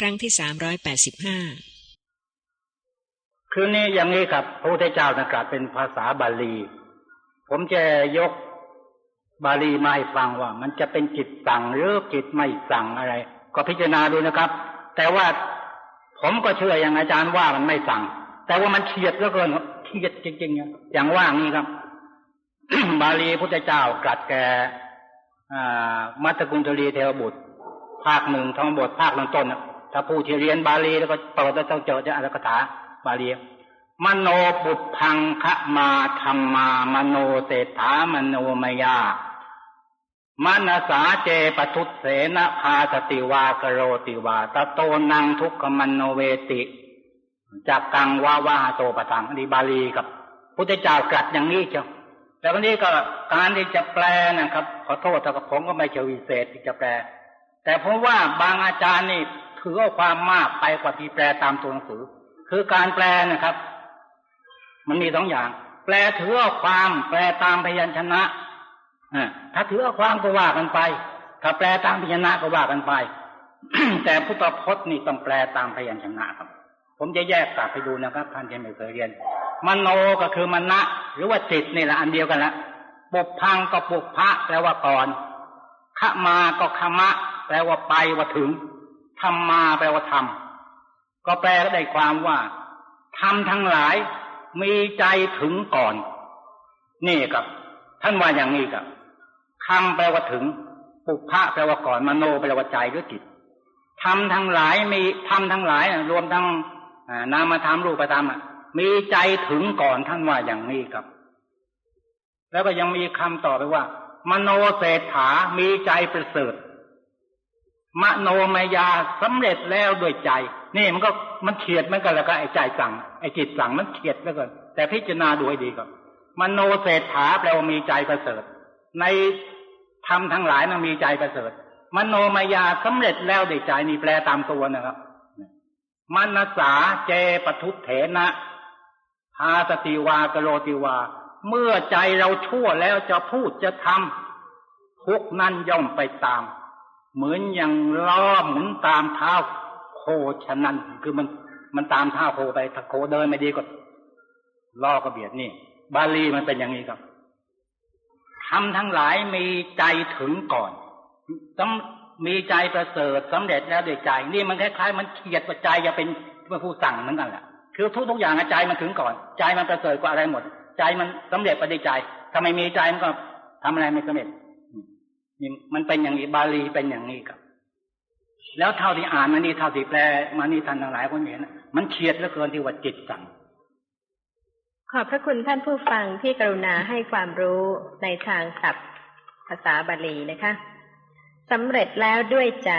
ครั้งที่สามร้อยแปดสิบห้าคือนี้อย่างนี้ครับ พระพุทธเจ้าตรัสเป็นภาษาบาลี ผมจะยกบาลีมาให้ฟังว่า มันจะเป็นจิตสั่งหรือจิตไม่สั่งอะไร ก็พิจารณาดูนะครับ แต่ว่าผมก็เชื่ออย่างอาจารย์ว่ามันไม่สั่ง แต่ว่ามันเฉียดเหลือเกินเฉียดจริงๆอย่างว่างี้ครับ บาลีพุทธเจ้าตรัสแก่มัตตกุลทลีเทวบุตร ภาคหนึ่งทั้งบทภาคต้น ถ้าผู้ที่เรียนบาลีแล้วก็เปิดแล้วต้องเจอจะอัตถกถาบาลีมโนบุพังคะมาธรรมามโนเศรษฐามโนมยามนสาเจปทุเสนพาสติวากโรติวาตะโตนังทุกขมันโนเวติจากกังวาวาโตปะทังอันนี้บาลีกับพุทธเจ้ากลัดอย่างนี้เจ้าแต่วันนี้ก็การที่จะแปลนะครับ ขอโทษแต่ผมก็ไม่เฉวิเศษที่จะแปล แต่ผมว่าบางอาจารย์นี่ ถือเอาความมากไปกว่าที่แปลตามตัวหนังสือ คือการแปลนะครับ มันมีสองอย่าง แปลถือเอาความแปลตามพยัญชนะถ้าถือเอาความก็ว่ากันไป ถ้าแปลตามพยัญชนะก็ว่ากันไป แต่พุทธพจน์นี่ต้องแปลตามพยัญชนะครับ ผมจะแยกกลับไปดูนะครับท่านที่ไม่เคยเรียนมโนก็คือมณะหรือว่าจิตนี่แหละอันเดียวกันละปุพังก็ปุพะแปลว่าก่อนขมาก็ขมะ แปลว่าไปว่าถึง ธรรมาแปลว่าทำก็แปลได้ความว่าทำทั้งหลายมีใจถึงก่อน นี่ครับ ท่านว่าอย่างนี้ครับคำแปลว่าถึง ปุพะแปลว่าก่อน มโนแปลว่าใจหรือจิตทำทั้งหลายมีทำทั้งหลายรวมทั้งนามธรรมรูปธรรมมีใจถึงก่อนท่านว่าอย่างนี้ครับ แล้วก็ยังมีคำต่อไปว่า มโนเศรษฐามีใจประเสริฐ มโนมายาสำเร็จแล้วด้วยใจ นี่มันก็มันเฉียดมันกันแล้วก็ไอ้ใจสั่งไอ้จิตสั่งมันเฉียดแล้วกันแต่พิจารณาดูให้ดีก่อนมโนเศรษฐาแปลว่ามีใจประเสริฐ ในธรรมทั้งหลายนมีใจประเสริฐมโนมายาสำเร็จแล้วด้วยใจนี่แปลตามตัวนะครับมนสาเจปทุเถนะพาสติวากโรติวา เมื่อใจเราชั่วแล้วจะพูดจะทำทุกนั่นย่อมไปตาม เหมือนอย่างล้อหมุนตามเท้าโคฉะนั้นคือมันมันตามเท้าโคไปถ้าโคเดินไม่ดีก็ล้อก็เบียดนี่ บาลีมันเป็นอย่างนี้ครับทำทั้งหลายมีใจถึงก่อนต้องมีใจประเสริฐสำเร็จแล้วด้วยใจ นี่มันคล้ายๆ มันเขียดว่าใจจะเป็นผู้สั่งเหมือนกันแหละคือทุกทุกอย่างใจมันถึงก่อน ใจมันประเสริฐกว่าอะไรหมด ใจมันสำเร็จไปด้วยใจถ้าไมมีใจมันก็ทำอะไรไม่สำเร็จ มันเป็นอย่างนี้บาลีเป็นอย่างนี้ครับ แล้วเท่าที่อ่านมานี่เท่าที่แปลมานี่ท่านทั้งหลายคนเห็นมันเฉียดเหลือเกินที่ว่าจิตสั่งขอบพระคุณท่านผู้ฟังที่กรุณาให้ความรู้ในทางศัพท์ภาษาบาลีนะคะสำเร็จแล้วด้วยใจ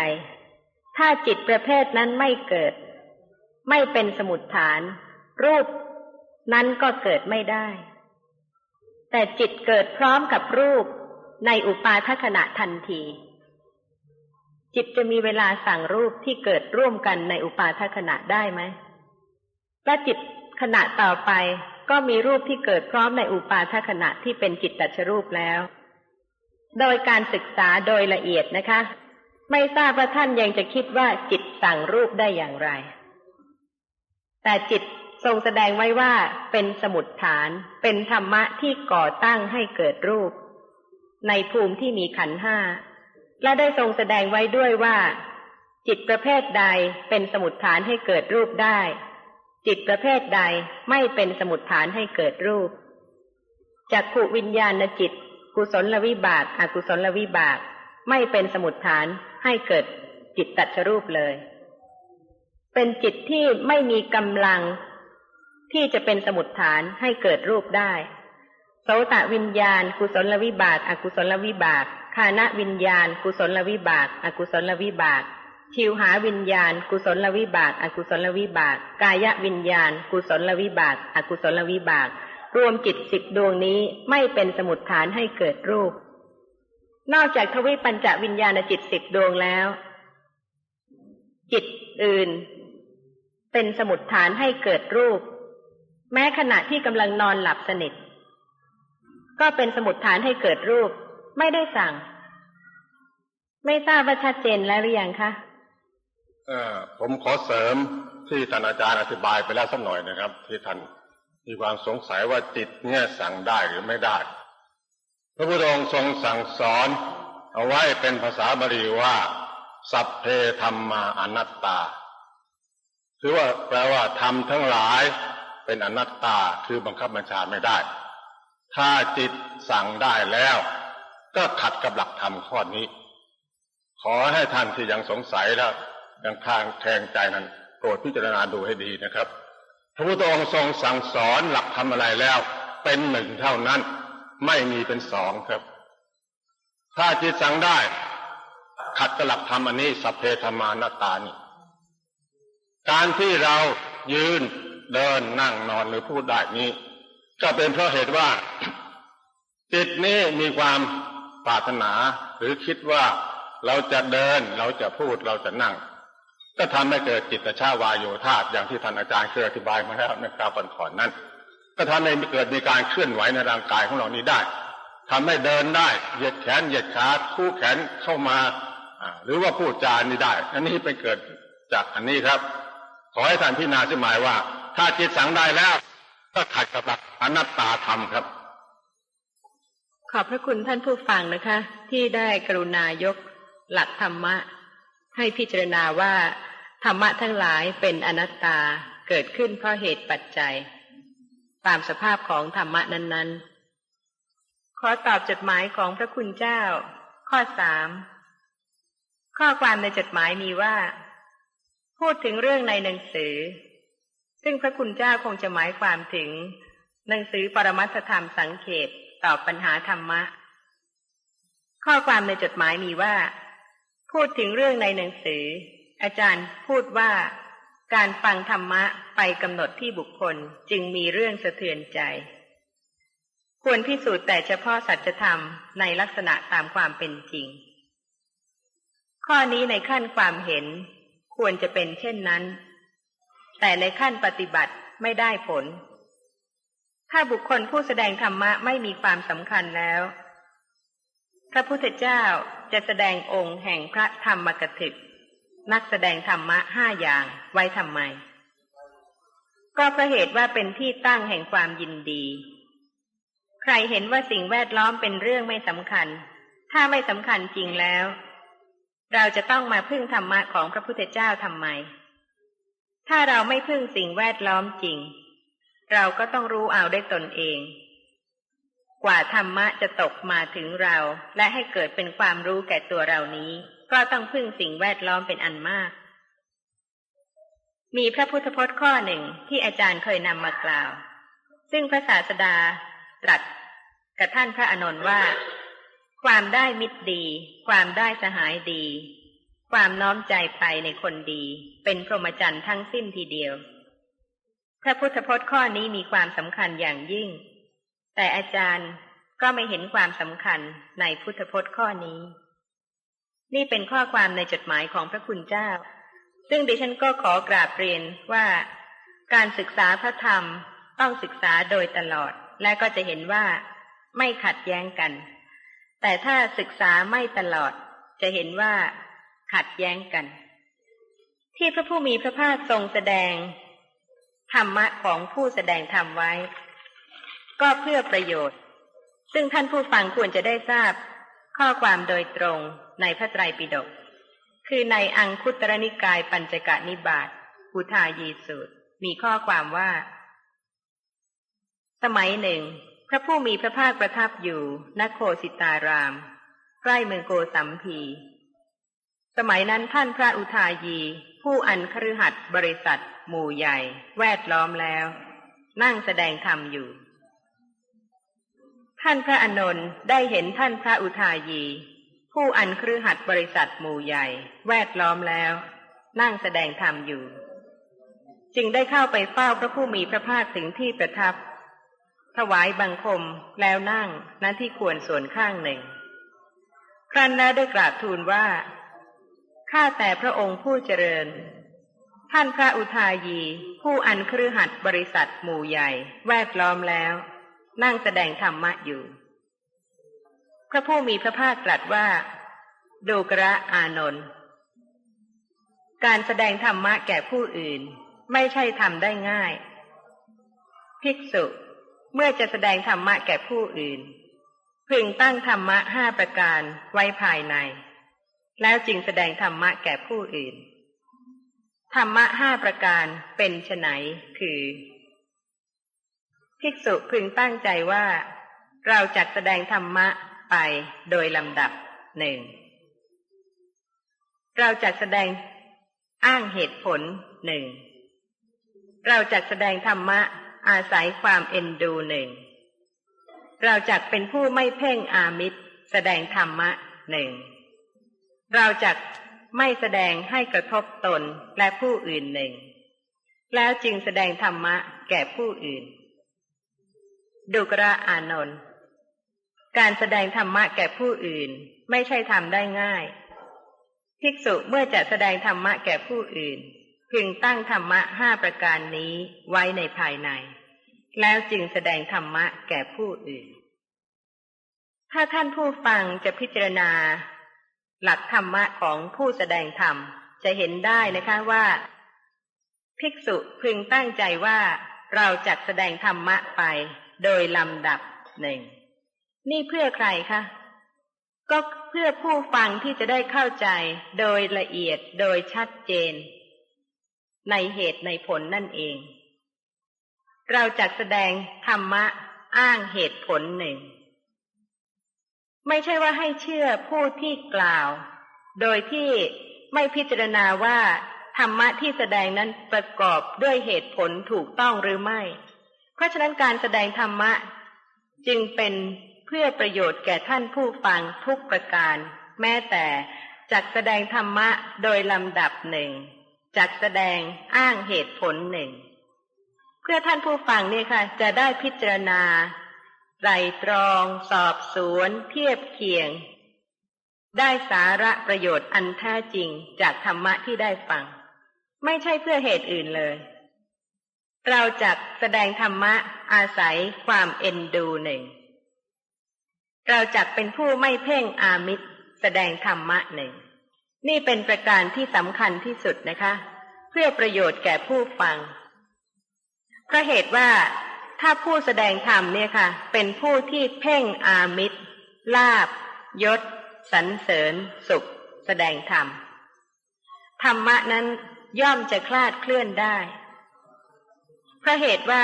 ถ้าจิตประเภทนั้นไม่เกิด ไม่เป็นสมุดฐาน รูปนั้นก็เกิดไม่ได้ แต่จิตเกิดพร้อมกับรูป ในอุปาทขณะทันที จิตจะมีเวลาสั่งรูปที่เกิดร่วมกันในอุปาทขณะได้ไหมและจิตขณะต่อไปก็มีรูปที่เกิดพร้อมในอุปาทขณะที่เป็นจิตตัชรูปแล้ว โดยการศึกษาโดยละเอียดนะคะ ไม่ทราบว่าท่านยังจะคิดว่าจิตสั่งรูปได้อย่างไร แต่จิตทรงแสดงไว้ว่าเป็นสมุดฐาน เป็นธรรมะที่ก่อตั้งให้เกิดรูป ในภูมิที่มีขันห้า และได้ทรงแสดงไว้ด้วยว่า จิตประเภทใดเป็นสมุดฐานให้เกิดรูปได้ จิตประเภทใดไม่เป็นสมุดฐานให้เกิดรูปจักขุวิญญาณจิต กุศลวิบากอกุศลวิบาก ไม่เป็นสมุดฐานให้เกิดจิตตัชรูปเลย เป็นจิตที่ไม่มีกำลัง ที่จะเป็นสมุดฐานให้เกิดรูปได้ โสตวิญญาณ กุศลวิบากอกุศลวิบากคานะวิญญาณ กุศลวิบากอกุศลวิบากชิวหาวิญญาณ กุศลวิบากอกุศลวิบาก กายวิญญาณ กุศลวิบากอกุศลวิบาก รวมจิตสิบดวงนี้ไม่เป็นสมุดฐานให้เกิดรูป นอกจากทวิปัญจวิญญาณจิตสิบดวงแล้ว จิตอื่น เป็นสมุดฐานให้เกิดรูป แม้ขณะที่กำลังนอนหลับสนิท ก็เป็นสมุดฐานให้เกิดรูป ไม่ได้สั่ง ไม่ทราบว่าชัดเจนแล้วหรือยังคะเออผมขอเสริมที่ท่านอาจารย์อธิบายไปแล้วสักหน่อยนะครับ ที่ท่านมีความสงสัยว่าจิตเนี่ยสั่งได้หรือไม่ได้ พระพุทธองค์ทรงสั่งสอน เอาไว้เป็นภาษาบาลีว่า สัพเพธรรมาอนัตตา คือว่าแปลว่าธรรมทั้งหลายเป็นอนัตตาคือบังคับบัญชาไม่ได้ ถ้าจิตสั่งได้แล้ว ก็ขัดกับหลักธรรมข้อนี้ ขอให้ท่านที่ยังสงสัยแล้วยังทางแทงใจนั้นโปรดพิจารณาดูให้ดีนะครับ พระพุทธองค์ทรงสั่งสอนหลักธรรมอะไรแล้ว เป็นหนึ่งเท่านั้น ไม่มีเป็นสองครับ ถ้าจิตสั่งได้ ขัดกับหลักธรรมอันนี้สัพเพธรรมานาตานี่การที่เรายืนเดินนั่งนอนหรือพูดได้นี้ ก็เป็นเพราะเหตุว่า จิตนี้มีความปรารถนา หรือคิดว่าเราจะเดิน เราจะพูดเราจะนั่ง ก็ทำให้เกิดจิตชาวายโยธาอย่างที่ท่านอาจารย์เคยอธิบายมาแล้วในคราวก่อนนั้น ก็ทำให้เกิดมีการเคลื่อนไหวในร่างกายของเรานี้ได้ทำให้เดินได้เหยียดแขนเหยียดขาคู่แขนเข้ามาหรือว่าพูดจานี้ได้ อันนี้เป็นเกิดจากอันนี้ครับ ขอให้ท่านพิจารณาสมัยว่า ถ้าจิตสังได้แล้ว ก็ขัดกับหลักอนัตตาธรรมครับ ขอบพระคุณท่านผู้ฟังนะคะ ที่ได้กรุณายกหลักธรรมะ ให้พิจารณาว่าธรรมะทั้งหลายเป็นอนัตตาเกิดขึ้นเพราะเหตุปัจจัย ตามสภาพของธรรมะนั้น ๆ ขอตอบจดหมายของพระคุณเจ้า ข้อสามข้อความในจดหมายมีว่า พูดถึงเรื่องในหนังสือ ซึ่งพระคุณเจ้าคงจะหมายความถึง หนังสือปรมัตธรรมสังเขตตอบปัญหาธรรมะ ข้อความในจดหมายมีว่า พูดถึงเรื่องในหนังสือ อาจารย์พูดว่า การฟังธรรมะไปกำหนดที่บุคคลจึงมีเรื่องสะเทือนใจ ควรพิสูจน์แต่เฉพาะสัจธรรมในลักษณะตามความเป็นจริง ข้อนี้ในขั้นความเห็น ควรจะเป็นเช่นนั้น แต่ในขั้นปฏิบัติไม่ได้ผล ถ้าบุคคลผู้แสดงธรรมะไม่มีความสำคัญแล้ว พระพุทธเจ้าจะแสดงองค์แห่งพระธรรมกถึกนักแสดงธรรมะห้าอย่างไว้ทำไม ก็เพราะเหตุว่าเป็นที่ตั้งแห่งความยินดี ใครเห็นว่าสิ่งแวดล้อมเป็นเรื่องไม่สำคัญ ถ้าไม่สำคัญจริงแล้ว เราจะต้องมาพึ่งธรรมะของพระพุทธเจ้าทำไม ถ้าเราไม่พึ่งสิ่งแวดล้อมจริง เราก็ต้องรู้เอาได้ตนเอง กว่าธรรมะจะตกมาถึงเรา และให้เกิดเป็นความรู้แก่ตัวเรานี้ ก็ต้องพึ่งสิ่งแวดล้อมเป็นอันมาก มีพระพุทธพจน์ข้อหนึ่งที่อาจารย์เคยนำมากล่าว ซึ่งพระศาสดาตรัสกับท่านพระอนนท์ว่า ความได้มิตรดี ความได้สหายดี ความน้อมใจไปในคนดี เป็นพรหมจรรย์ทั้งสิ้นทีเดียว พระพุทธพจน์ข้อนี้มีความสำคัญอย่างยิ่ง แต่อาจารย์ก็ไม่เห็นความสำคัญในพุทธพจน์ข้อนี้ นี่เป็นข้อความในจดหมายของพระคุณเจ้า ซึ่งดิฉันก็ขอกราบเรียนว่า การศึกษาพระธรรมต้องศึกษาโดยตลอด และก็จะเห็นว่าไม่ขัดแย้งกัน แต่ถ้าศึกษาไม่ตลอด จะเห็นว่า ขัดแย้งกัน ที่พระผู้มีพระภาคทรงแสดง ธรรมะของผู้แสดงธรรมไว้ ก็เพื่อประโยชน์ ซึ่งท่านผู้ฟังควรจะได้ทราบ ข้อความโดยตรงในพระไตรปิฎกคือในอังคุตรนิกายปัญจกะนิบาตพุทายีสูตร มีข้อความว่า สมัยหนึ่ง พระผู้มีพระภาคประทับอยู่นโคสิตาราม ใกล้เมืองโกสัมพี สมัยนั้นท่านพระอุทายี ผู้อันคฤหัสบริษัท หมู่ใหญ่ แวดล้อมแล้ว นั่งแสดงธรรมอยู่ ท่านพระอนนท์ได้เห็นท่านพระอุทายี ผู้อันคฤหัสบริษัทหมู่ใหญ่ แวดล้อมแล้ว นั่งแสดงธรรมอยู่ จึงได้เข้าไปเฝ้าพระผู้มีพระภาคถึงที่ประทับ ถวายบังคมแล้วนั่งณที่ควรส่วนข้างหนึ่ง ครั้นแล้วได้กราบทูลว่า ข้าแต่พระองค์ผู้เจริญ ท่านพระอุทายี ผู้อันครือหัดบริษัทหมู่ใหญ่ แวดล้อมแล้ว นั่งแสดงธรรมะอยู่ พระผู้มีพระภาคตรัสว่า ดูกระอานนท์การแสดงธรรมะแก่ผู้อื่น ไม่ใช่ทำได้ง่าย ภิกษุเมื่อจะแสดงธรรมะแก่ผู้อื่น พึงตั้งธรรมะห้าประการไว้ภายใน แล้วจึงแสดงธรรมะแก่ผู้อื่น ธรรมะห้าประการเป็นไนคือ ภิกษุพึงตั้งใจว่า เราจัดแสดงธรรมะไปโดยลำดับหนึ่ง เราจัดแสดงอ้างเหตุผลหนึ่ง เราจัดแสดงธรรมะอาศัยความเอ็นดูหนึ่ง เราจักเป็นผู้ไม่เพ่งอามิตร แสดงธรรมะหนึ่ง เราจักไม่แสดงให้กระทบตนและผู้อื่นหนึ่ง แล้วจึงแสดงธรรมะแก่ผู้อื่น ดุกระอานนท์การแสดงธรรมะแก่ผู้อื่นไม่ใช่ทำได้ง่าย ภิกษุเมื่อจะแสดงธรรมะแก่ผู้อื่น พึงตั้งธรรมะห้าประการนี้ไว้ในภายใน แล้วจึงแสดงธรรมะแก่ผู้อื่น ถ้าท่านผู้ฟังจะพิจารณา หลักธรรมะของผู้แสดงธรรม จะเห็นได้นะคะว่า ภิกษุพึงตั้งใจว่าเราจะแสดงธรรมะไปโดยลำดับหนึ่ง นี่เพื่อใครคะก็เพื่อผู้ฟังที่จะได้เข้าใจโดยละเอียดโดยชัดเจน ในเหตุในผลนั่นเอง เราจะแสดงธรรมะอ้างเหตุผลหนึ่ง ไม่ใช่ว่าให้เชื่อผู้ที่กล่าว โดยที่ไม่พิจารณาว่าธรรมะที่แสดงนั้นประกอบด้วยเหตุผลถูกต้องหรือไม่ เพราะฉะนั้นการแสดงธรรมะ จึงเป็นเพื่อประโยชน์แก่ท่านผู้ฟังทุกประการ แม้แต่จักแสดงธรรมะโดยลำดับหนึ่งจักแสดงอ้างเหตุผลหนึ่ง เพื่อท่านผู้ฟังเนี่ยค่ะ จะได้พิจารณา ไตรตรอง สอบสวน เทียบเคียง ได้สาระประโยชน์อันแท้จริงจากธรรมะที่ได้ฟัง ไม่ใช่เพื่อเหตุอื่นเลย เราจักแสดงธรรมะอาศัยความเอ็นดูหนึ่ง เราจักเป็นผู้ไม่เพ่งอามิตรแสดงธรรมะหนึ่ง นี่เป็นประการที่สำคัญที่สุดนะคะ เพื่อประโยชน์แก่ผู้ฟังเพราะเหตุว่า ถ้าผู้แสดงธรรมเนี่ยค่ะ เป็นผู้ที่เพ่งอามิตรลาบยศสรรเสริญสุข แสดงธรรม ธรรมะนั้นย่อมจะคลาดเคลื่อนได้เพราะเหตุว่า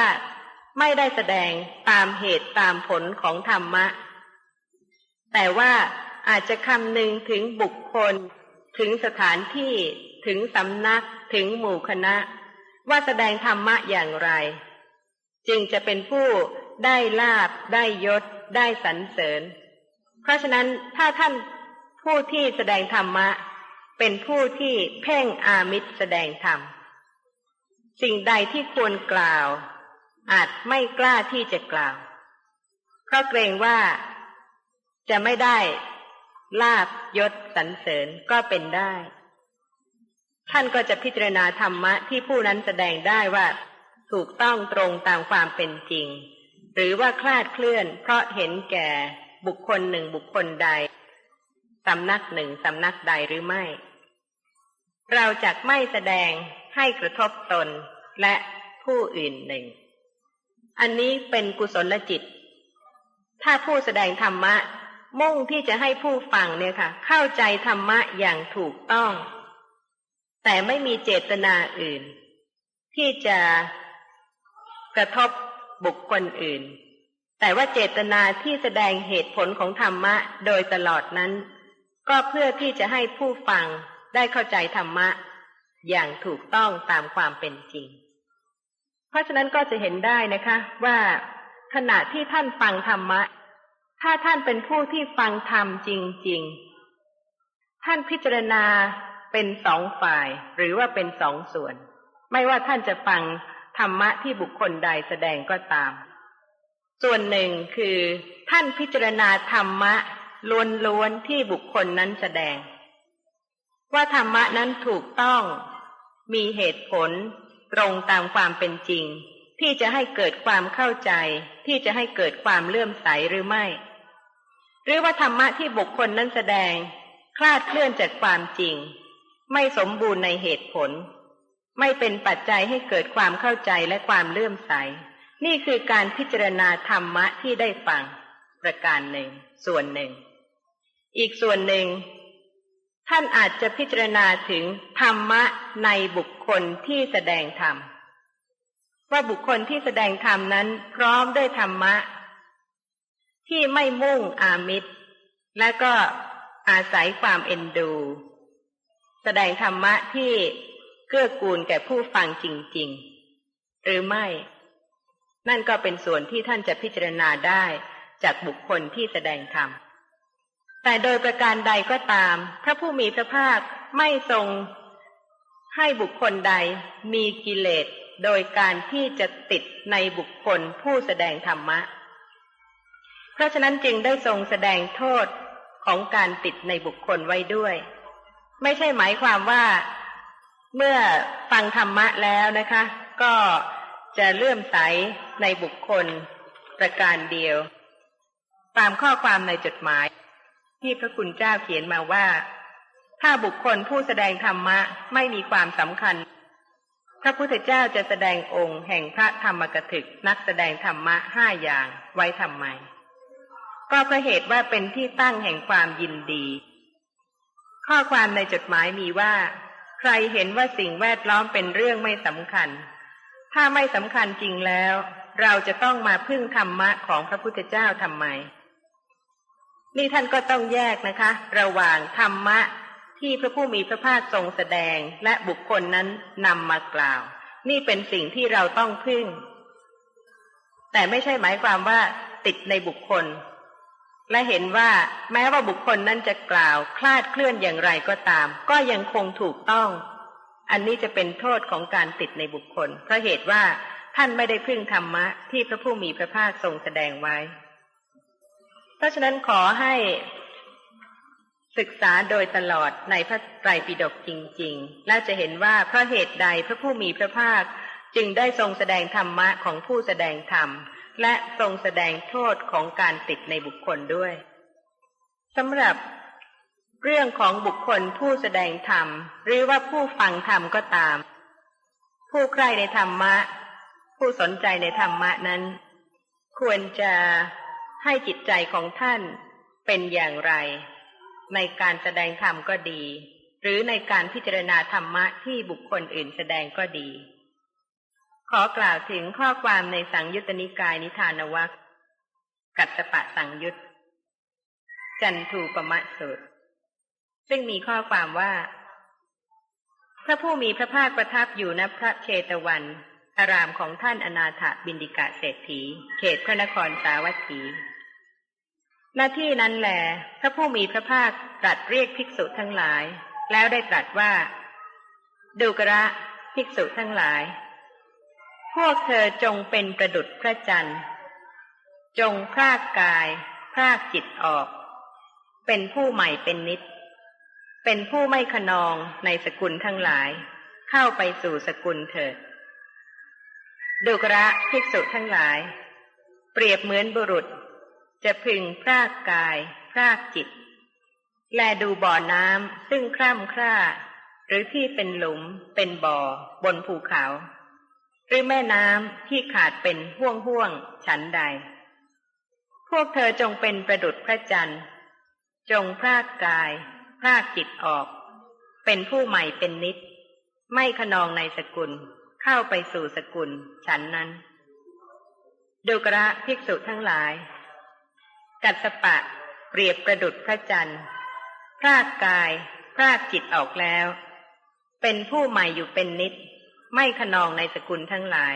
ไม่ได้แสดงตามเหตุตามผลของธรรมะ แต่ว่าอาจจะคำนึงถึงบุคคล ถึงสถานที่ถึงสำนักถึงหมู่คณะ ว่าแสดงธรรมะอย่างไร จึงจะเป็นผู้ได้ลาบได้ยศ ได้สรรเสริญ เพราะฉะนั้นถ้าท่านผู้ที่แสดงธรรมะ เป็นผู้ที่เพ่งอามิตรแสดงธรรม สิ่งใดที่ควรกล่าว อาจไม่กล้าที่จะกล่าว เพราะเกรงว่าจะไม่ได้ลาบยศสรรเสริญก็เป็นได้ ท่านก็จะพิจารณาธรรมะที่ผู้นั้นแสดงได้ว่า ถูกต้องตรงตามความเป็นจริง หรือว่าคลาดเคลื่อน เพราะเห็นแก่บุคคลหนึ่งบุคคลใดสำนักหนึ่งสำนักใดหรือไม่ เราจะไม่แสดงให้กระทบตนและผู้อื่นหนึ่ง อันนี้เป็นกุศลจิต ถ้าผู้แสดงธรรมะ มุ่งที่จะให้ผู้ฟังเนี่ยค่ะ เข้าใจธรรมะอย่างถูกต้อง แต่ไม่มีเจตนาอื่น ที่จะ กระทบบุคคลอื่น แต่ว่าเจตนาที่แสดงเหตุผลของธรรมะโดยตลอดนั้น ก็เพื่อที่จะให้ผู้ฟังได้เข้าใจธรรมะ อย่างถูกต้องตามความเป็นจริง เพราะฉะนั้นก็จะเห็นได้นะคะ ว่าขณะที่ท่านฟังธรรมะ ถ้าท่านเป็นผู้ที่ฟังธรรมจริง ๆ ท่านพิจารณาเป็นสองฝ่ายหรือว่าเป็นสองส่วน ไม่ว่าท่านจะฟัง ธรรมะที่บุคคลใดแสดงก็ตาม ส่วนหนึ่งคือ ท่านพิจารณาธรรมะล้วนๆที่บุคคลนั้นแสดง ว่าธรรมะนั้นถูกต้อง มีเหตุผล ตรงตามความเป็นจริง ที่จะให้เกิดความเข้าใจ ที่จะให้เกิดความเลื่อมใสหรือไม่ หรือว่าธรรมะที่บุคคลนั้นแสดง คลาดเคลื่อนจากความจริง ไม่สมบูรณ์ในเหตุผล ไม่เป็นปัจจัยให้เกิดความเข้าใจและความเลื่อมใส นี่คือการพิจารณาธรรมะที่ได้ฟัง ประการหนึ่ง ส่วนหนึ่ง อีกส่วนหนึ่ง ท่านอาจจะพิจารณาถึงธรรมะในบุคคลที่แสดงธรรมว่าบุคคลที่แสดงธรรมนั้นพร้อมด้วยธรรมะ ที่ไม่มุ่งอามิตร และก็อาศัยความเอ็นดู แสดงธรรมะที่ เกื้อกูลแก่ผู้ฟังจริง ๆ หรือไม่ นั่นก็เป็นส่วนที่ท่านจะพิจารณาได้จากบุคคลที่แสดงธรรม แต่โดยประการใดก็ตาม พระผู้มีพระภาคไม่ทรง ให้บุคคลใดมีกิเลสโดยการที่จะติดในบุคคลผู้แสดงธรรมะ เพราะฉะนั้นจึงได้ทรงแสดงโทษของการติดในบุคคลไว้ด้วย ไม่ใช่หมายความว่า เมื่อฟังธรรมะแล้วนะคะ ก็จะเลื่อมใสในบุคคลประการเดียว ตามข้อความในจดหมาย ที่พระคุณเจ้าเขียนมาว่า ถ้าบุคคลผู้แสดงธรรมะไม่มีความสำคัญ พระพุทธเจ้าจะแสดงองค์แห่งพระธรรมกถึกนักแสดงธรรมะห้าอย่างไว้ทำไม ก็เพราะเหตุว่าเป็นที่ตั้งแห่งความยินดี ข้อความในจดหมายมีว่า ใครเห็นว่าสิ่งแวดล้อมเป็นเรื่องไม่สำคัญ ถ้าไม่สำคัญจริงแล้ว เราจะต้องมาพึ่งธรรมะของพระพุทธเจ้าทำไม นี่ท่านก็ต้องแยกนะคะ ระหว่างธรรมะที่พระผู้มีพระภาคทรงแสดงและบุคคลนั้นนำมากล่าว นี่เป็นสิ่งที่เราต้องพึ่ง แต่ไม่ใช่หมายความว่าติดในบุคคล และเห็นว่าแม้ว่าบุคคลนั้นจะกล่าวคลาดเคลื่อนอย่างไรก็ตาม ก็ยังคงถูกต้อง อันนี้จะเป็นโทษของการติดในบุคคล เพราะเหตุว่าท่านไม่ได้พึ่งธรรมะที่พระผู้มีพระภาคทรงแสดงไว้ เพราะฉะนั้นขอให้ศึกษาโดยตลอดในพระไตรปิฎกจริง ๆ และจะเห็นว่าเพราะเหตุใดพระผู้มีพระภาคจึงได้ทรงแสดงธรรมะของผู้แสดงธรรม และทรงแสดงโทษของการติดในบุคคลด้วยสำหรับเรื่องของบุคคลผู้แสดงธรรม หรือว่าผู้ฟังธรรมก็ตาม ผู้ใคร่ในธรรมะ ผู้สนใจในธรรมะนั้น ควรจะให้จิตใจของท่านเป็นอย่างไร ในการแสดงธรรมก็ดี หรือในการพิจารณาธรรมะที่บุคคลอื่นแสดงก็ดี ขอกล่าวถึงข้อความในสังยุตตนิกายนิทานวัคกัตตปะสังยุตจันทูปมะสูตรซึ่งมีข้อความว่า พระผู้มีพระภาคประทับอยู่ณพระเชตวัน อารามของท่านอนาถบินดิกะเศรษฐี เขตพระนครสาวัตถีหน้าที่นั้นแหลพระผู้มีพระภาคตรัสเรียกภิกษุทั้งหลาย แล้วได้ตรัสว่า ดูกระภิกษุทั้งหลาย พวกเธอจงเป็นประดุจพระจันทร์ จงพรากกายพรากจิตออก เป็นผู้ใหม่เป็นนิด เป็นผู้ไม่ขนองในสกุลทั้งหลาย เข้าไปสู่สกุลเถิดดูกระภิกษุทั้งหลาย เปรียบเหมือนบุรุษ จะพึงพรากกายพรากจิต แลดูบ่อน้ำซึ่งคร่ำคร่า หรือที่เป็นหลุมเป็นบ่อบนภูเขา หรือแม่น้ำที่ขาดเป็นห่วงห่วงฉันใด พวกเธอจงเป็นประดุจพระจันทร์ จงพรากกาย พรากจิตออก เป็นผู้ใหม่เป็นนิด ไม่ขนองในสกุล เข้าไปสู่สกุล ฉันนั้น ดูกระภิกษุทั้งหลาย กัสปะเปรียบประดุจพระจันทร์ พรากกาย พรากจิตออกแล้ว เป็นผู้ใหม่อยู่เป็นนิด ไม่ขนองในสกุลทั้งหลาย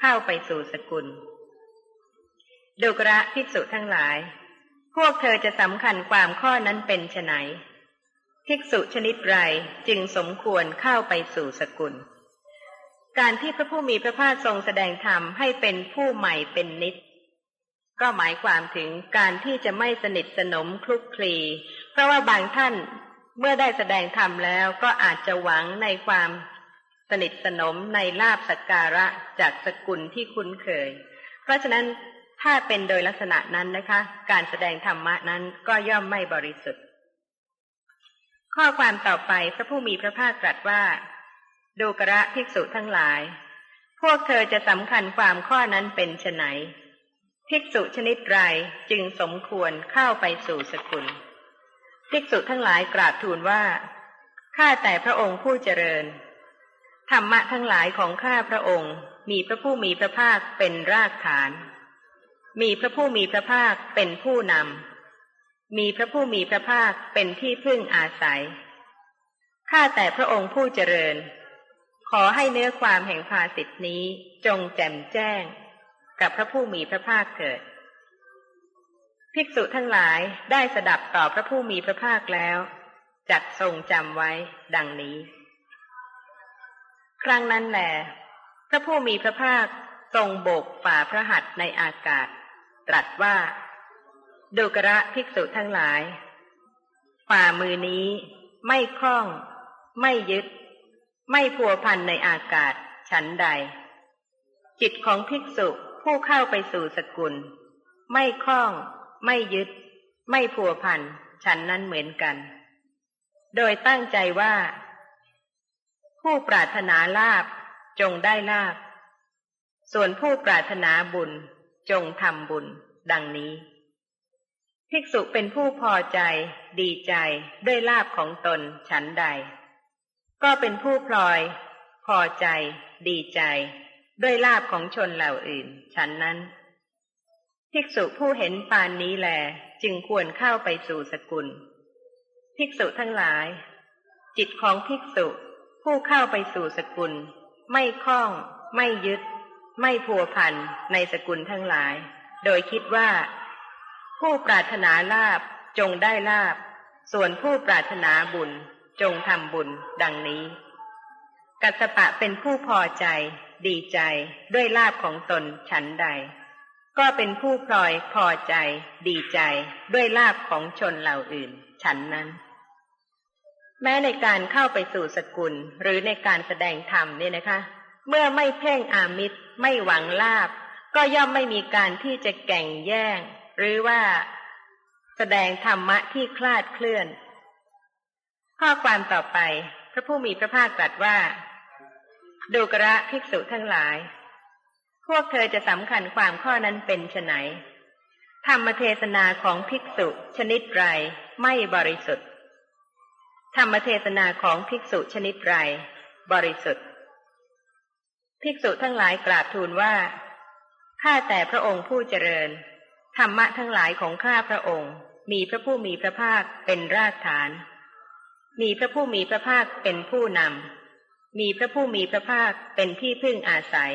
เข้าไปสู่สกุลดูกระภิกษุทั้งหลาย พวกเธอจะสำคัญความข้อนั้นเป็นไฉนภิกษุชนิดไรจึงสมควรเข้าไปสู่สกุล การที่พระผู้มีพระภาคทรงแสดงธรรมให้เป็นผู้ใหม่เป็นนิด ก็หมายความถึงการที่จะไม่สนิทสนมคลุกคลี เพราะว่าบางท่านเมื่อได้แสดงธรรมแล้วก็อาจจะหวังในความ สนิทสนมในลาบสักการะจากสกุลที่คุ้นเคย เพราะฉะนั้นถ้าเป็นโดยลักษณะนั้นนะคะ การแสดงธรรมะนั้นก็ย่อมไม่บริสุทธิ์ ข้อความต่อไปพระผู้มีพระภาคตรัสว่า ดูกระภิกษุทั้งหลาย พวกเธอจะสำคัญความข้อนั้นเป็นไฉนภิกษุชนิดไรจึงสมควรเข้าไปสู่สกุล ภิกษุทั้งหลายกราบทูลว่า ข้าแต่พระองค์ผู้เจริญ ธรรมะทั้งหลายของข้าพระองค์ มีพระผู้มีพระภาคเป็นรากฐาน มีพระผู้มีพระภาคเป็นผู้นำ มีพระผู้มีพระภาคเป็นที่พึ่งอาศัย ข้าแต่พระองค์ผู้เจริญ ขอให้เนื้อความแห่งภาสิทธินี้จงแจ่มแจ้ง กับพระผู้มีพระภาคเกิด ภิกษุทั้งหลายได้สดับต่อพระผู้มีพระภาคแล้ว จัดทรงจำไว้ดังนี้ ครั้งนั้นแหลพระผู้มีพระภาคทรงโบกฝ่าพระหัตถ์ในอากาศ ตรัสว่า ดูกระภิกษุทั้งหลาย ฝ่ามือนี้ไม่คล้อง ไม่ยึด ไม่พัวพันในอากาศฉันใด จิตของภิกษุผู้เข้าไปสู่สกุล ไม่คล้อง ไม่ยึด ไม่พัวพันฉันนั้นเหมือนกัน โดยตั้งใจว่า ผู้ปรารถนาลาบจงได้ลาบ ส่วนผู้ปรารถนาบุญจงทำบุญ ดังนี้ ภิกษุเป็นผู้พอใจ ดีใจด้วยลาบของตนฉันใด ก็เป็นผู้พลอย พอใจ ดีใจ ด้วยลาบของชนเหล่าอื่น ฉันนั้น ภิกษุผู้เห็นปานนี้แล จึงควรเข้าไปสู่สกุล ภิกษุทั้งหลาย จิตของภิกษุ ผู้เข้าไปสู่สกุล ไม่คล้อง ไม่ยึด ไม่พัวพันในสกุลทั้งหลาย โดยคิดว่า ผู้ปรารถนาลาบจงได้ลาบ ส่วนผู้ปรารถนาบุญจงทำบุญดังนี้ กัสปะเป็นผู้พอใจ ดีใจด้วยลาบของตนฉันใด ก็เป็นผู้พลอยพอใจ ดีใจด้วยลาบของชนเหล่าอื่น ฉันนั้น แม้ในการเข้าไปสู่สกุลหรือในการแสดงธรรมเนี่ยนะคะ เมื่อไม่เพ่งอามิตรไม่หวังลาบ ก็ย่อมไม่มีการที่จะแก่งแย่ง หรือว่าแสดงธรรมะที่คลาดเคลื่อน ข้อความต่อไป พระผู้มีพระภาคตรัสว่า ดูกระภิกษุทั้งหลาย พวกเธอจะสำคัญความข้อนั้นเป็นไฉนธรรมเทศนาของภิกษุชนิดไรไม่บริสุทธิ ธรรมเทศนาของภิกษุชนิดไรบริสุทธิ์ ภิกษุทั้งหลายกราบทูลว่า ข้าแต่พระองค์ผู้เจริญ ธรรมะทั้งหลายของข้าพระองค์ มีพระผู้มีพระภาคเป็นรากฐาน มีพระผู้มีพระภาคเป็นผู้นำ มีพระผู้มีพระภาคเป็นที่พึ่งอาศัย